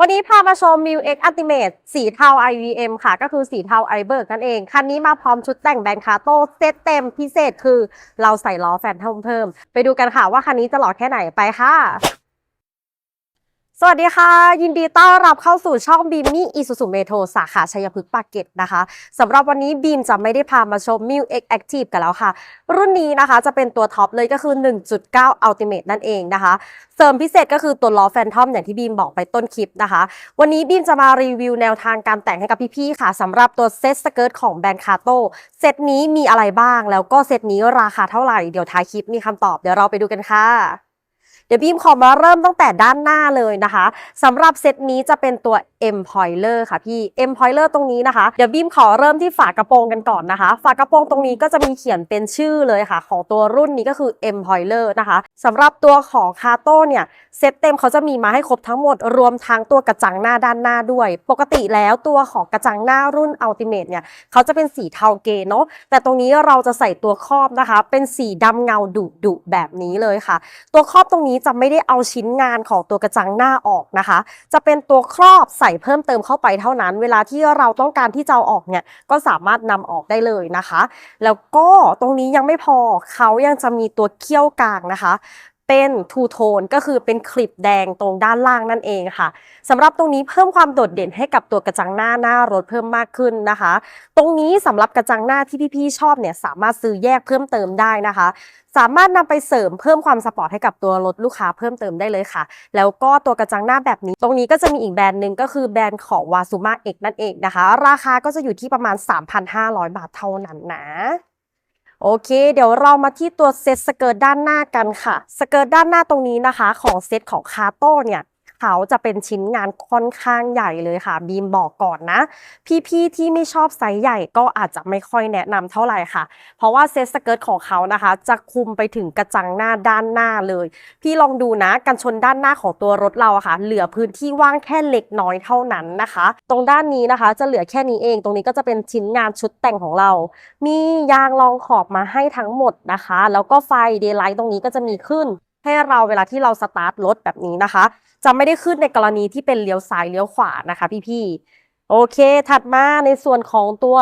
วันนี้พามาชม m i l X Ultimate สีเทา IVM ค่ะ ก็คือสีเทาไอเบิร์กนั่นเอง คันนี้มาพร้อมชุดแต่งแบนคาโต้เซตเต็มพิเศษคือเราใส่ล้อแฟนทอมเพิ่ม ไปดูกันค่ะว่าคันนี้จะหล่อแค่ไหนไปค่ะ สวัสดีค่ะ ยินดีต้อนรับเข้าสู่ช่องบีมมี่อีซูซูเมโทสาขาชัยพฤกษ์ปากเกร็ดนะคะสำหรับวันนี้บีมจะไม่ได้พามาชม m i l X Active กันแล้วค่ะ รุ่นนี้นะคะจะเป็นตัวท็อปเลยก็คือ 1.9 Ultimate นั่นเองนะคะ เสริมพิเศษก็คือตัวล้อแฟนทอมอย่างที่บีมบอกไปต้นคลิปนะคะ วันนี้บีมจะมารีวิวแนวทางการแต่งให้กับพี่ๆค่ะสำหรับตัวเซตสเกิร์ตของแบรนด์คาโต้เซตนี้มีอะไรบ้าง แล้วก็เซตนี้ราคาเท่าไหร่เดี๋ยวท้ายคลิปมีคำตอบเดี๋ยวเราไปดูกันค่ะ เดี๋ยวบีมขอมาเริ่มตั้งแต่ด้านหน้าเลยนะคะสำหรับเซตนี้จะเป็นตัว M p o i l e r ค่ะพี่ M p o i l e r ตรงนี้นะคะ เดี๋ยวบีมขอเริ่มที่ฝากระโปรงกันก่อนนะคะ ฝากระโปรงตรงนี้ก็จะมีเขียนเป็นชื่อเลยค่ะ ของตัวรุ่นนี้ก็คือ M p o i l e r นะคะสำหรับตัวของคาโต้เนี่ยเซตเต็มเขาจะมีมาให้ครบทั้งหมดรวมทั้งตัวกระจังหน้าด้านหน้าด้วย ปกติแล้วตัวของกระจังหน้ารุ่น Ultimate เนี่ยเขาจะเป็นสีเทาเกเนาะแต่ตรงนี้เราจะใส่ตัวครอบนะคะ เป็นสีดำเงาดุดุแบบนี้เลยค่ะ ตัวครอบตรงนี้จะไม่ได้เอาชิ้นงานของตัวกระจังหน้าออกนะคะ จะเป็นตัวครอบใส่เพิ่มเติมเข้าไปเท่านั้น เวลาที่เราต้องการที่จะเอาออกเนี่ยก็สามารถนำออกได้เลยนะคะ แล้วก็ตรงนี้ยังไม่พอเขายังจะมีตัวเขี้ยวกลางนะคะ เป็นทูโทนก็คือเป็นคลิปแดงตรงด้านล่างนั่นเองค่ะสำหรับตรงนี้เพิ่มความโดดเด่นให้กับตัวกระจังหน้าหน้ารถเพิ่มมากขึ้นนะคะ ตรงนี้สำหรับกระจังหน้าที่พี่ๆชอบเนี่ยสามารถซื้อแยกเพิ่มเติมได้นะคะ สามารถนำไปเสริมเพิ่มความสปอร์ตให้กับตัวรถลูกค้าเพิ่มเติมได้เลยค่ะ แล้วก็ตัวกระจังหน้าแบบนี้ ตรงนี้ก็จะมีอีกแบรนด์หนึ่งก็คือแบรนด์ของวาซูมาเอกนั่นเองนะคะ ราคาก็จะอยู่ที่ประมาณ 3,500 บาทเท่านั้นนะ โอเค เดี๋ยวเรามาที่ตัวเซตสเกิร์ตด้านหน้ากันค่ะ สเกิร์ตด้านหน้าตรงนี้นะคะ ของเซตของคาโต้เนี่ย เขาจะเป็นชิ้นงานค่อนข้างใหญ่เลยค่ะ บีมบอกก่อนนะ พี่ๆที่ไม่ชอบไซส์ใหญ่ก็อาจจะไม่ค่อยแนะนำเท่าไหร่ค่ะ เพราะว่าเซตสเกิร์ตของเขานะคะ จะคุมไปถึงกระจังหน้าด้านหน้าเลย พี่ลองดูนะกันชนด้านหน้าของตัวรถเราอะค่ะ เหลือพื้นที่ว่างแค่เล็กน้อยเท่านั้นนะคะ ตรงด้านนี้นะคะ จะเหลือแค่นี้เอง ตรงนี้ก็จะเป็นชิ้นงานชุดแต่งของเรา มียางรองขอบมาให้ทั้งหมดนะคะ แล้วก็ไฟเดย์ไลท์ตรงนี้ก็จะมีขึ้น ให้เราเวลาที่เราสตาร์ทรถแบบนี้นะคะ จะไม่ได้ขึ้นในกรณีที่เป็นเลี้ยวซ้ายเลี้ยวขวานะคะพี่ๆโอเค ถัดมาในส่วนของตัว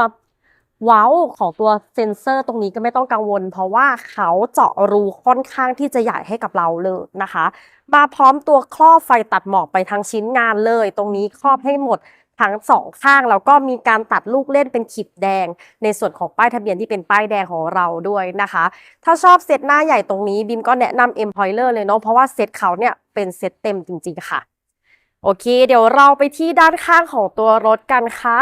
เว้าของตัวเซนเซอร์ตรงนี้ก็ไม่ต้องกังวล เพราะว่าเขาเจาะรูค่อนข้างที่จะใหญ่ให้กับเราเลยนะคะ มาพร้อมตัวครอบไฟตัดหมอกไปทั้งชิ้นงานเลย ตรงนี้ครอบให้หมด ทั้งสองข้างแล้วก็มีการตัดลูกเล่นเป็นขีดแดง ในส่วนของป้ายทะเบียนที่เป็นป้ายแดงของเราด้วยนะคะ ถ้าชอบเซตหน้าใหญ่ตรงนี้บิมก็แนะนำ Empoiler เลยเนาะเพราะว่าเซตเขาเนี่ยเป็นเซตเต็มจริงๆค่ะ โอเค เดี๋ยวเราไปที่ด้านข้างของตัวรถกันค่ะ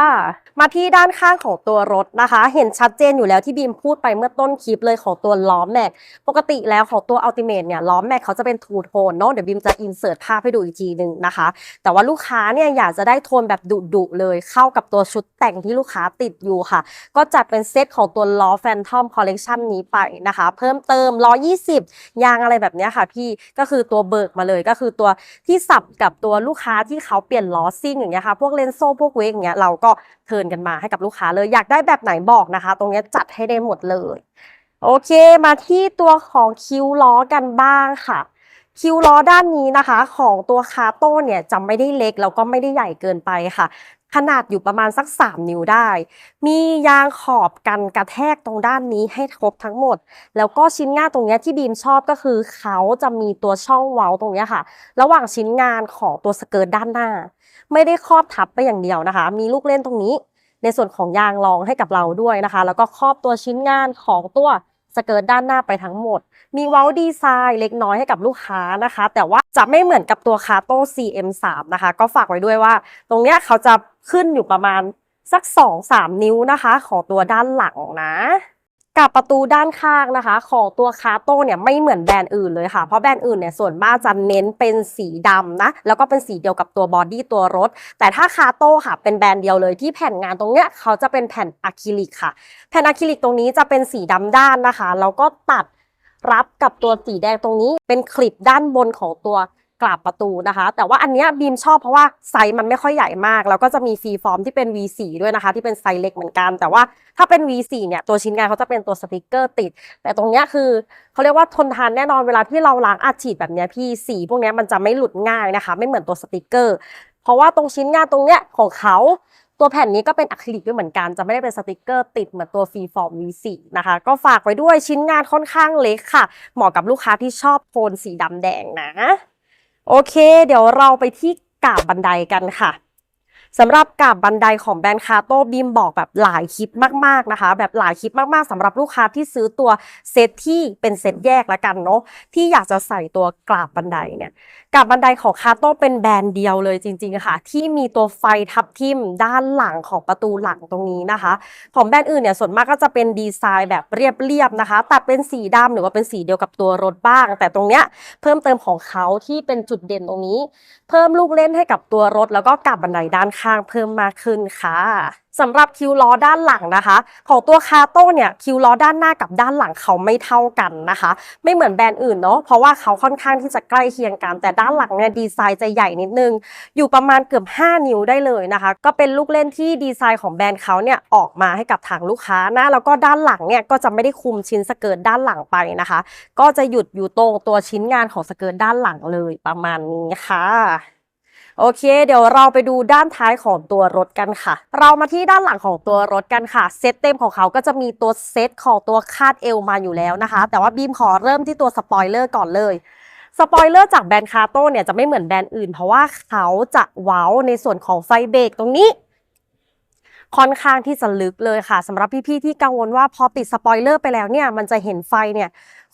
มาที่ด้านข้างของตัวรถนะคะ เห็นชัดเจนอยู่แล้วที่บีมพูดไปเมื่อต้นคลิปเลยของตัวล้อแม็ก ปกติแล้วของตัว Ultimate เนี่ยล้อแม็กเขาจะเป็นทูโทนเนาะ เดี๋ยวบีมจะอินเสิร์ตภาพให้ดูอีกทีหนึ่งนะคะ แต่ว่าลูกค้าเนี่ยอยากจะได้โทนแบบดุๆเลยเข้ากับตัวชุดแต่งที่ลูกค้าติดอยู่ค่ะ ก็จัดเป็นเซตของตัวล้อ Phantom Collection นี้ไปนะคะ เพิ่มเติมล้อ 20 ยางอะไรแบบนี้ค่ะ พี่ ก็คือตัวเบิกมาเลย ก็คือตัวที่สับกับตัวลูกค้าที่เขาเปลี่ยนล้อซิ่งอย่างเงี้ยค่ะพวกเลนโซ่พวกเวกอย่างเงี้ยเราก็เทิร์นกันมาให้กับลูกค้าเลยอยากได้แบบไหนบอกนะคะ ตรงเนี้ยจัดให้ได้หมดเลย โอเคมาที่ตัวของคิ้วล้อกันบ้างค่ะคิ้วล้อด้านนี้นะคะ ของตัวคาโต้เนี่ยจะไม่ได้เล็กแล้วก็ไม่ได้ใหญ่เกินไปค่ะ ขนาดอยู่ประมาณสัก 3 นิ้วได้ มียางขอบกันกระแทกตรงด้านนี้ให้ครบทั้งหมด แล้วก็ชิ้นงานตรงนี้ที่บีมชอบก็คือ เขาจะมีตัวช่องเว้าตรงนี้ค่ะ ระหว่างชิ้นงานของตัวสเกิร์ตด้านหน้า ไม่ได้ครอบทับไปอย่างเดียวนะคะ มีลูกเล่นตรงนี้ ในส่วนของยางรองให้กับเราด้วยนะคะ แล้วก็ครอบตัวชิ้นงานของตัวสเกิร์ตด้านหน้าไปทั้งหมด มีเว้าดีไซน์เล็กน้อยให้กับลูกค้านะคะ แต่ว่า จะไม่เหมือนกับตัวคาโต้ CM3 นะคะ ก็ฝากไว้ด้วยว่า ตรงเนี้ยเขาจะขึ้นอยู่ประมาณสัก 2-3 นิ้วนะคะ ของตัวด้านหลังนะกับประตูด้านข้างนะคะ ของตัวคาโต้เนี่ยไม่เหมือนแบรนด์อื่นเลยค่ะ เพราะแบรนด์อื่นเนี่ยส่วนมากจะเน้นเป็นสีดำนะ แล้วก็เป็นสีเดียวกับตัวบอดี้ตัวรถ แต่ถ้าคาโต้ค่ะ เป็นแบรนด์เดียวเลยที่แผ่นงานตรงเนี้ยเขาจะเป็นแผ่นอะคริลิกค่ะ แผ่นอะคริลิกตรงนี้จะเป็นสีดำด้านนะคะ แล้วก็ตัด รับกับตัวสีแดงตรงนี้เป็นคลิปด้านบนของตัวกราบประตูนะคะ แต่ว่าอันนี้บีมชอบเพราะว่าไซส์มันไม่ค่อยใหญ่มาก แล้วก็จะมีฟรีฟอร์มที่เป็น V4 ด้วยนะคะ ที่เป็นไซส์เล็กเหมือนกัน แต่ว่าถ้าเป็น V4 เนี่ยตัวชิ้นงานเขาจะเป็นตัวสติกเกอร์ติด แต่ตรงเนี้ยคือเขาเรียกว่าทนทานแน่นอนเวลาที่เราล้างอัดฉีดแบบนี้พี่สีพวกนี้มันจะไม่หลุดง่ายนะคะ ไม่เหมือนตัวสติกเกอร์ เพราะว่าตรงชิ้นงานตรงเนี้ยของเขา ตัวแผ่นนี้ก็เป็นอะคริลิกด้วยเหมือนกัน จะไม่ได้เป็นสติกเกอร์ติดเหมือนตัวฟรีฟอร์ม V4 นะคะ ก็ฝากไว้ด้วยชิ้นงานค่อนข้างเล็กค่ะ เหมาะกับลูกค้าที่ชอบโทนสีดำแดงนะ โอเค เดี๋ยวเราไปที่กาบบันไดกันค่ะ สำหรับกาบบันไดของแบรนด์คาโต้บีมบอกแบบหลายคลิปมากๆนะคะ แบบหลายคลิปมากๆสำหรับลูกค้าที่ซื้อตัวเซตที่เป็นเซตแยกละกันเนาะที่อยากจะใส่ตัวกราบบันไดเนี่ยกาบบันไดของคาโต้เป็นแบรนด์เดียวเลยจริงๆค่ะ ที่มีตัวไฟทับทิมด้านหลังของประตูหลังตรงนี้นะคะ ของแบรนด์อื่นเนี่ยส่วนมากก็จะเป็นดีไซน์แบบเรียบๆนะคะ ตัดเป็นสีดำหรือว่าเป็นสีเดียวกับตัวรถบ้าง แต่ตรงเนี้ยเพิ่มเติมของเขาที่เป็นจุดเด่นตรงนี้ เพิ่มลูกเล่นให้กับตัวรถแล้วก็กับบันไดด้านข้างเพิ่มมากขึ้นค่ะสำหรับคิวล้อด้านหลังนะคะ ของตัวคาโต้เนี่ยคิวล้อด้านหน้ากับด้านหลังเขาไม่เท่ากันนะคะ ไม่เหมือนแบรนด์อื่นเนาะเพราะว่าเขาค่อนข้างที่จะใกล้เคียงกัน แต่ด้านหลังเนี่ยดีไซน์จะใหญ่นิดนึง อยู่ประมาณเกือบ 5 นิ้วได้เลยนะคะ ก็เป็นลูกเล่นที่ดีไซน์ของแบรนด์เขาเนี่ยออกมาให้กับทางลูกค้านะแล้วก็ด้านหลังเนี่ยก็จะไม่ได้คุมชิ้นสเกิร์ตด้านหลังไปนะคะ ก็จะหยุดอยู่ตรงตัวชิ้นงานของสเกิร์ตด้านหลังเลยประมาณนี้ค่ะ โอเค เดี๋ยวเราไปดูด้านท้ายของตัวรถกันค่ะ เรามาที่ด้านหลังของตัวรถกันค่ะ เซตเต็มของเขาก็จะมีตัวเซตของตัวคาดเอวมาอยู่แล้วนะคะ แต่ว่าบีมขอเริ่มที่ตัวสปอยเลอร์ก่อนเลยสปอยเลอร์จากแบรนด์คาโต้เนี่ยจะไม่เหมือนแบรนด์อื่น เพราะว่าเขาจะเว้าในส่วนของไฟเบรกตรงนี้ ค่อนข้างที่จะลึกเลยค่ะสำหรับพี่ๆที่กังวลว่าพอติดสปอยเลอร์ไปแล้วเนี่ยมันจะเห็นไฟเนี่ย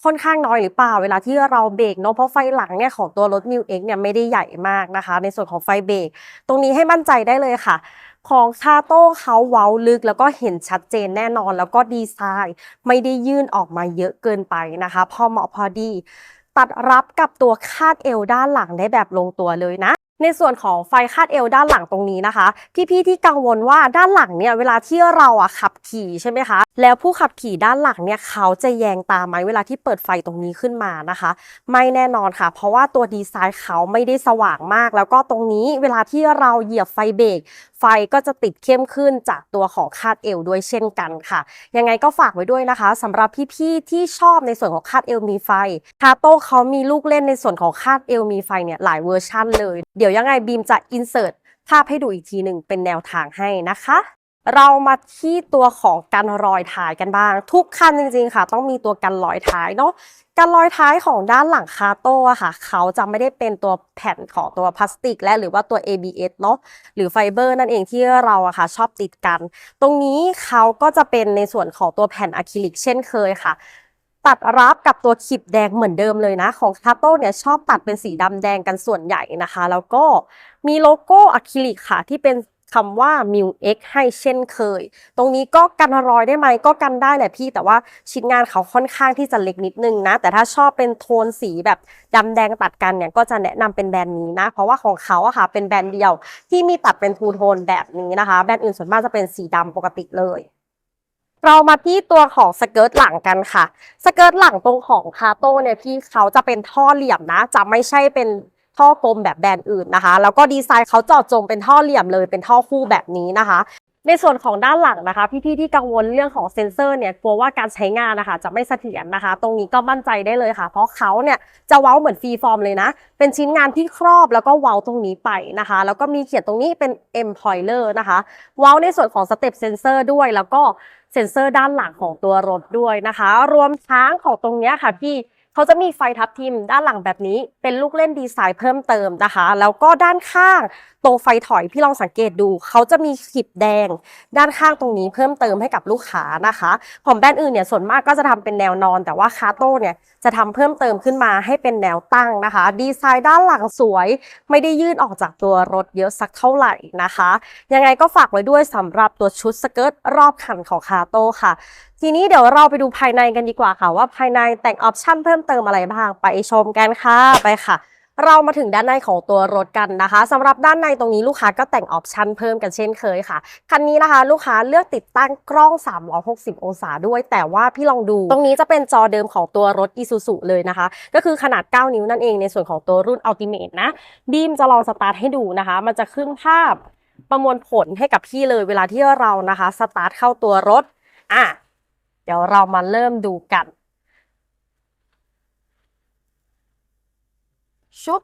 ค่อนข้างน้อยหรือเปล่า เวลาที่เราเบรกเนาะเพราะไฟหลังเนี่ยของตัวรถ m ิวเเนี่ยไม่ได้ใหญ่มากนะคะ ในส่วนของไฟเบรกตรงนี้ให้มั่นใจได้เลยค่ะ ของคาโต้เขาเว้าลึกแล้วก็เห็นชัดเจนแน่นอน แล้วก็ดีไซน์ไม่ได้ยื่นออกมาเยอะเกินไปนะคะ พอเหมาะพอดี ตัดรับกับตัวคาดเอวด้านหลังได้แบบลงตัวเลยนะ ในส่วนของไฟคาดเอวด้านหลังตรงนี้นะคะ พี่ๆที่กังวลว่าด้านหลังเนี่ยเวลาที่เราอะขับขี่ใช่ไหมคะ แล้วผู้ขับขี่ด้านหลังเนี่ยเขาจะแยงตาไหมเวลาที่เปิดไฟตรงนี้ขึ้นมานะคะ ไม่แน่นอนค่ะ เพราะว่าตัวดีไซน์เขาไม่ได้สว่างมาก แล้วก็ตรงนี้เวลาที่เราเหยียบไฟเบรก ไฟก็จะติดเข้มขึ้นจากตัวของคาดเอวด้วยเช่นกันค่ะ ยังไงก็ฝากไว้ด้วยนะคะสำหรับพี่ๆที่ชอบในส่วนของคาดเอวมีไฟคาโต้เขามีลูกเล่นในส่วนของคาดเอวมีไฟเนี่ยหลายเวอร์ชั่นเลย เดี๋ยวยังไงบีมจะอินเสิร์ตภาพให้ดูอีกทีหนึ่งเป็นแนวทางให้นะคะ เรามาที่ตัวของกันรอยท้ายกันบ้าง ทุกคันจริงๆค่ะ ต้องมีตัวกันรอยท้ายเนาะกันรอยท้ายของด้านหลังคาโต้ค่ะ เขาจะไม่ได้เป็นตัวแผ่นของตัวพลาสติก และหรือว่าตัว ABS เนาะหรือไฟเบอร์นั่นเองที่เราอะค่ะชอบติดกัน ตรงนี้เขาก็จะเป็นในส่วนของตัวแผ่นอะคริลิกเช่นเคยค่ะตัดรับกับตัวขีบแดงเหมือนเดิมเลยนะ ของคาโต้เนี่ยชอบตัดเป็นสีดำแดงกันส่วนใหญ่นะคะ แล้วก็มีโลโก้อะคริลิกค่ะที่เป็น คำว่า mu X ให้เช่นเคย ตรงนี้ก็กันรอยได้ไหมก็กันได้แหละพี่ แต่ว่าชิ้นงานเขาค่อนข้างที่จะเล็กนิดนึงนะ แต่ถ้าชอบเป็นโทนสีแบบดำแดงตัดกันเนี่ยก็จะแนะนำเป็นแบรนด์นี้นะ เพราะว่าของเขาอะค่ะเป็นแบรนด์เดียว ที่มีตัดเป็นทูโทนแบบนี้นะคะ แบรนด์อื่นส่วนมากจะเป็นสีดำปกติเลยเรามาที่ตัวของสเกิร์ตหลังกันค่ะ สเกิร์ตหลังตรงของคาโต้เนี่ยพี่เขาจะเป็นท่อเหลี่ยมนะ จะไม่ใช่เป็น ท่อกลมแบบแบรนด์อื่นนะคะ แล้วก็ดีไซน์เขาเจาะจงเป็นท่อเหลี่ยมเลยเป็นท่อคู่แบบนี้นะคะในส่วนของด้านหลังนะคะ พี่ๆที่กังวลเรื่องของเซ็นเซอร์เนี่ยกลัวว่าการใช้งานนะคะ จะไม่เสถียรนะคะ ตรงนี้ก็มั่นใจได้เลยค่ะ เพราะเขาเนี่ยจะเว้าเหมือนฟรีฟอร์มเลยนะ เป็นชิ้นงานที่ครอบแล้วก็เว้าตรงนี้ไปนะคะ แล้วก็มีเขียนตรงนี้เป็น employer นะคะ เว้าในส่วนของสเต็ปเซนเซอร์ด้วย แล้วก็เซ็นเซอร์ด้านหลังของตัวรถด้วยนะคะ รวมทั้งของตรงนี้ค่ะพี่ เขาจะมีไฟทับทิมด้านหลังแบบนี้ เป็นลูกเล่นดีไซน์เพิ่มเติมนะคะ แล้วก็ด้านข้างตรงไฟถอยพี่ลองสังเกตดู เขาจะมีขีดแดง ด้านข้างตรงนี้เพิ่มเติมให้กับลูกค้านะคะของแบรนด์อื่นเนี่ยส่วนมากก็จะทำเป็นแนวนอน แต่ว่าคาโต้เนี่ยจะทำเพิ่มเติมขึ้นมาให้เป็นแนวตั้งนะคะ ดีไซน์ด้านหลังสวย ไม่ได้ยื่นออกจากตัวรถเยอะสักเท่าไหร่นะคะ ยังไงก็ฝากไว้ด้วยสำหรับตัวชุดสเกิร์ตรอบคันของคาโต้ค่ะ ทีนี้เดี๋ยวเราไปดูภายในกันดีกว่าค่ะ ว่าภายในแต่งออปชั่นเพิ่มเติมอะไรบ้างไปชมกันค่ะไปค่ะ เรามาถึงด้านในของตัวรถกันนะคะสำหรับด้านในตรงนี้ลูกค้าก็แต่งออปชั่นเพิ่มกันเช่นเคยค่ะคันนี้นะคะ ลูกค้าเลือกติดตั้งกล้อง 360 องศาด้วย แต่ว่าพี่ลองดู ตรงนี้จะเป็นจอเดิมของตัวรถ Isuzu เลยนะคะ ก็คือขนาด 9 นิ้วนั่นเองในส่วนของตัวรุ่น Ultimate นะบีมจะลองสตาร์ทให้ดูนะคะ มันจะขึ้นภาพประมวลผลให้กับพี่เลยเวลาที่เรานะคะสตาร์ทเข้าตัวรถอะ เดี๋ยวเรามาเริ่มดูกันชุบ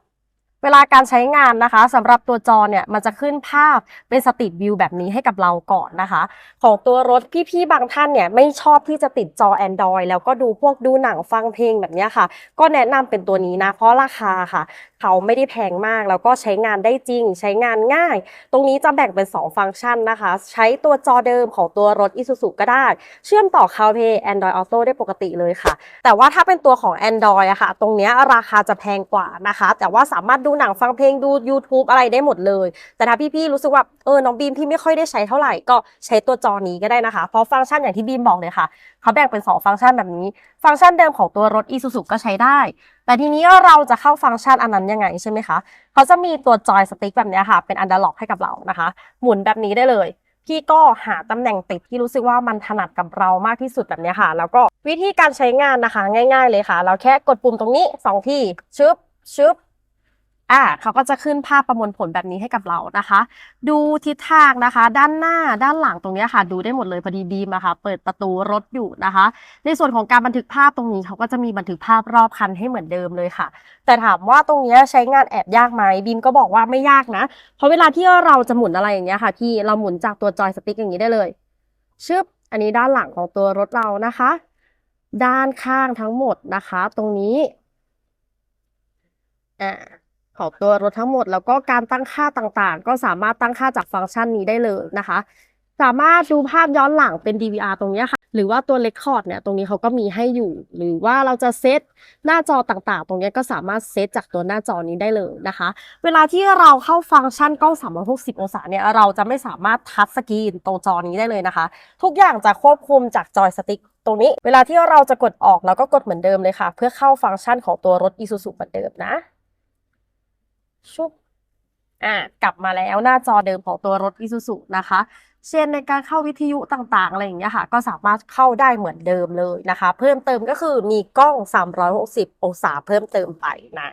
เวลาการใช้งานนะคะสำหรับตัวจอเนี่ยมันจะขึ้นภาพเป็นสตรีทวิวแบบนี้ให้กับเราก่อนนะคะ ของตัวรถพี่ๆบางท่านเนี่ยไม่ชอบที่จะติดจอ Android แล้วก็ดูพวกดูหนังฟังเพลงแบบนี้ค่ะ ก็แนะนำเป็นตัวนี้นะ เพราะราคาค่ะ เขาไม่ได้แพงมากแล้วก็ใช้งานได้จริง ใช้งานง่าย ตรงนี้จะแบ่งเป็น 2 ฟังก์ชันนะคะ ใช้ตัวจอเดิมของตัวรถ Isuzu ก็ได้ เชื่อมต่อ CarPlay Android Auto ได้ปกติเลยค่ะ แต่ว่าถ้าเป็นตัวของ Android อะค่ะ ตรงนี้ราคาจะแพงกว่านะคะ แต่ว่าสามารถดูหนังฟังเพลงดู YouTube อะไรได้หมดเลย แต่ถ้าพี่ๆรู้สึกว่าเออน้องบีมพี่ไม่ค่อยได้ใช้เท่าไหร่ก็ใช้ตัวจอนี้ก็ได้นะคะ เพราะฟังก์ชันอย่างที่บีมบอกเลยค่ะเขาแบ่งเป็น 2 ฟังก์ชันแบบนี้ ฟังก์ชันเดิมของตัวรถ Isuzu ก็ใช้ได้ แต่ทีนี้เราจะเข้าฟังก์ชันอันนั้นยังไงใช่ไหมคะเขาจะมีตัวจอยสติ๊กแบบนี้ค่ะ เป็นอันดอร์ล็อกให้กับเรานะคะ หมุนแบบนี้ได้เลยพี่ก็หาตำแหน่งติดที่รู้สึกว่ามันถนัดกับเรามากที่สุดแบบนี้ค่ะ แล้วก็วิธีการใช้งานนะคะ ง่าย ๆ เลยค่ะ เราแค่กดปุ่มตรงนี้สองทีชึบชึบ อ่าเขาก็จะขึ้นภาพประมวลผลแบบนี้ให้กับเรานะคะ ดูทิศทางนะคะ ด้านหน้าด้านหลังตรงนี้ค่ะ ดูได้หมดเลยพอดีบีมอะค่ะ เปิดประตูรถอยู่นะคะ ในส่วนของการบันทึกภาพตรงนี้เขาก็จะมีบันทึกภาพรอบคันให้เหมือนเดิมเลยค่ะ แต่ถามว่าตรงนี้ใช้งานแอบยากไหมบีมก็บอกว่าไม่ยากนะ เพราะเวลาที่เราจะหมุนอะไรอย่างเงี้ยค่ะพี่เราหมุนจากตัวจอยสติ๊กอย่างนี้ได้เลยชึบอันนี้ด้านหลังของตัวรถเรานะคะ ด้านข้างทั้งหมดนะคะ ตรงนี้อ่า ของตัวรถทั้งหมด แล้วก็การตั้งค่าต่างๆ ก็สามารถตั้งค่าจากฟังก์ชันนี้ได้เลยนะคะ สามารถดูภาพย้อนหลังเป็น DVR ตรงนี้ค่ะ หรือว่าตัว Record เนี่ยตรงนี้เขาก็มีให้อยู่ หรือว่าเราจะเซตหน้าจอต่างๆ ตรงนี้ก็สามารถเซตจากตัวหน้าจอนี้ได้เลยนะคะ เวลาที่เราเข้าฟังก์ชันกล้อง360 องศาเนี่ยเราจะไม่สามารถทัชสกรีนตรงจอนี้ได้เลยนะคะ ทุกอย่างจะควบคุมจากจอยสติ๊กตรงนี้ เวลาที่เราจะกดออกเราก็กดเหมือนเดิมเลยค่ะ เพื่อเข้าฟังก์ชันของตัวรถ Isuzu เหมือนเดิมนะ ชุบอ่ากลับมาแล้วหน้าจอเดิมของตัวรถ Isuzu นะคะ เช่นในการเข้าวิทยุต่างๆ อะไรอย่างเงี้ยค่ะ ก็สามารถเข้าได้เหมือนเดิมเลยนะคะ เพิ่มเติมก็คือมีกล้อง 360 องศาเพิ่มเติมไปนะ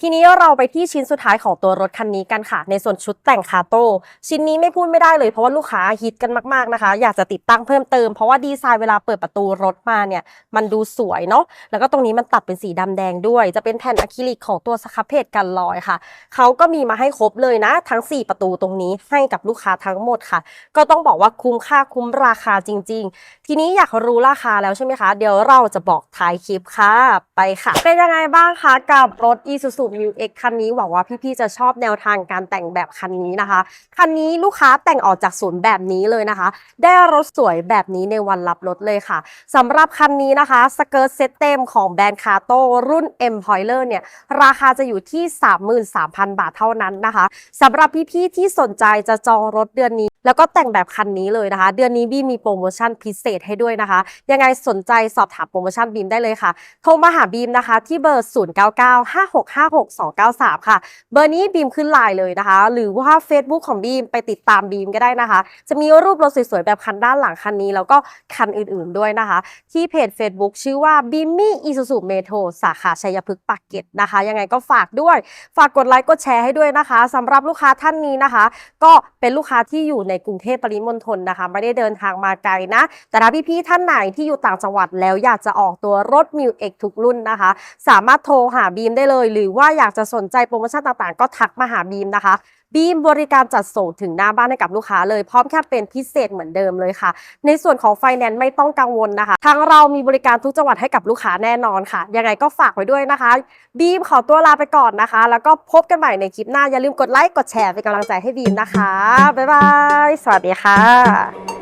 ทีนี้เราไปที่ชิ้นสุดท้ายของตัวรถคันนี้กันค่ะ ในส่วนชุดแต่งคาโต้ชิ้นนี้ไม่พูดไม่ได้เลยเพราะว่าลูกค้าฮิตกันมากๆนะคะ อยากจะติดตั้งเพิ่มเติมเพราะว่าดีไซน์เวลาเปิดประตูรถมาเนี่ยมันดูสวยเนาะแล้วก็ตรงนี้มันตัดเป็นสีดำแดงด้วย จะเป็นแผ่นอะคริลิกของตัวสครับเพจกันรอยค่ะเขาก็มีมาให้ครบเลยนะ ทั้ง 4 ประตูตรงนี้ให้กับลูกค้าทั้งหมดค่ะก็ต้องบอกว่าคุ้มค่าคุ้มราคาจริง ๆ ทีนี้อยากรู้ราคาแล้วใช่ไหมคะ เดี๋ยวเราจะบอกท้ายคลิปค่ะ ไปค่ะ เป็นยังไงบ้างคะกับรถ Isuzu Mu X คันนี้หวังว่าพี่ๆจะชอบแนวทางการแต่งแบบคันนี้นะคะ คันนี้ลูกค้าแต่งออกจากศูนย์แบบนี้เลยนะคะ ได้รถสวยแบบนี้ในวันรับรถเลยค่ะสำหรับคันนี้นะคะสเกิร์ตเซตเต็มของแบรนด์คาโต้รุ่น M p o i l e r เนี่ยราคาจะอยู่ที่ 33,000 บาทเท่านั้นนะคะสำหรับพี่ๆที่สนใจจะจองรถเดือนนี้ แล้วก็แต่งแบบคันนี้เลยนะคะ เดือนนี้บีมมีโปรโมชั่นพิเศษให้ด้วยนะคะ ยังไงสนใจสอบถามโปรโมชั่นบีมได้เลยค่ะ โทรมาหาบีมนะคะ ที่เบอร์ 0995656293 ค่ะ เบอร์นี้บีมขึ้นไลน์เลยนะคะ หรือว่า Facebook ของบีมไปติดตามบีมก็ได้นะคะ จะมีรูปรถสวยๆแบบคันด้านหลังคันนี้ แล้วก็คันอื่นๆด้วยนะคะ ที่เพจ Facebook ชื่อว่า b i m m y Isuzu Metro สาขาชัยพฤกษ์ปากเกร็ดนะคะ ยังไงก็ฝากด้วย ฝากกดไลค์กดแชร์ให้ด้วยนะคะสำหรับลูกค้าท่านนี้นะคะ ก็เป็นลูกค้าที่อยู่ในกรุงเทพปริมณฑลนะคะ ไม่ได้เดินทางมาไกลนะ แต่ถ้าพี่ๆท่านไหนที่อยู่ต่างจังหวัดแล้วอยากจะออกตัวรถมิวเอกทุกรุ่นนะคะ สามารถโทรหาบีมได้เลย หรือว่าอยากจะสนใจโปรโมชั่นต่างๆ ก็ทักมาหาบีมนะคะ บีมบริการจัดส่งถึงหน้าบ้านให้กับลูกค้าเลยพร้อมแคมเปญพิเศษเหมือนเดิมเลยค่ะ ในส่วนของไฟแนนซ์ไม่ต้องกังวลนะคะ ทางเรามีบริการทุกจังหวัดให้กับลูกค้าแน่นอนค่ะ ยังไงก็ฝากไว้ด้วยนะคะบีมขอตัวลาไปก่อนนะคะ แล้วก็พบกันใหม่ในคลิปหน้าอย่าลืมกดไลค์กดแชร์เป็นกำลังใจให้บีมนะคะบ๊ายบายสวัสดีค่ะ